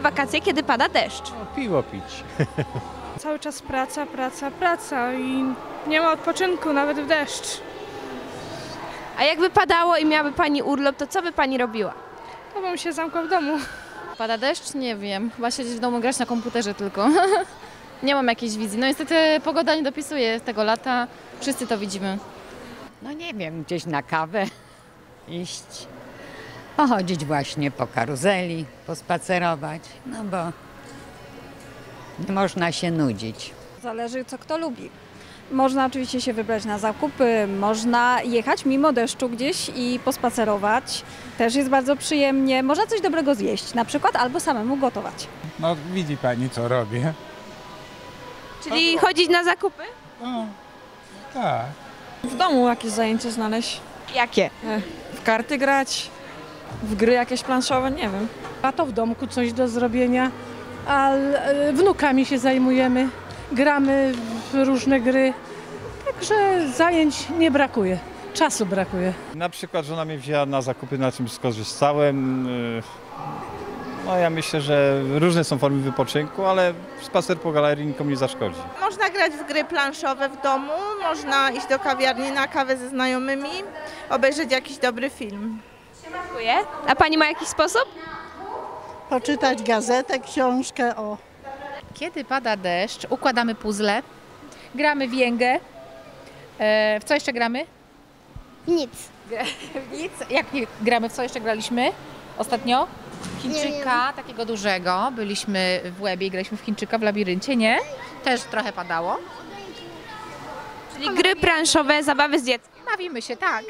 we wakacje, kiedy pada deszcz? No, piwo pić. Cały czas praca, praca, praca i nie ma odpoczynku nawet w deszcz. A jakby padało i miałaby Pani urlop, to co by Pani robiła? To bym się zamknął w domu. Pada deszcz? Nie wiem. Chyba siedzieć w domu, grać na komputerze tylko. nie mam jakiejś wizji. No niestety pogoda nie dopisuje tego lata. Wszyscy to widzimy. No nie wiem, gdzieś na kawę iść, pochodzić właśnie po karuzeli, pospacerować, no bo nie można się nudzić. Zależy co kto lubi. Można oczywiście się wybrać na zakupy, można jechać mimo deszczu gdzieś i pospacerować. Też jest bardzo przyjemnie. Można coś dobrego zjeść na przykład albo samemu gotować. No widzi pani co robię. Czyli chodzić na zakupy? No, tak. W domu jakieś zajęcie znaleźć, Jakie? w karty grać, w gry jakieś planszowe, nie wiem. A to w domku coś do zrobienia, a e, wnukami się zajmujemy, gramy w różne gry, także zajęć nie brakuje, czasu brakuje. Na przykład żona mnie wzięła na zakupy, na czym skorzystałem. Yy, No ja myślę, że różne są formy wypoczynku, ale spacer po galerii nikomu nie zaszkodzi. Można grać w gry planszowe w domu, można iść do kawiarni na kawę ze znajomymi, obejrzeć jakiś dobry film. Dziękuję. A Pani ma jakiś sposób? Poczytać gazetę, książkę o Kiedy pada deszcz, układamy puzzle, gramy w jęgę. E, w co jeszcze gramy? Nic. W nic. Jak nie gramy, w co jeszcze graliśmy ostatnio? Chińczyka, takiego dużego. Byliśmy w Łebie i graliśmy w Chińczyka w labiryncie, nie? Też trochę padało. Czyli gry planszowe, zabawy z dzieckiem. Bawimy się, tak.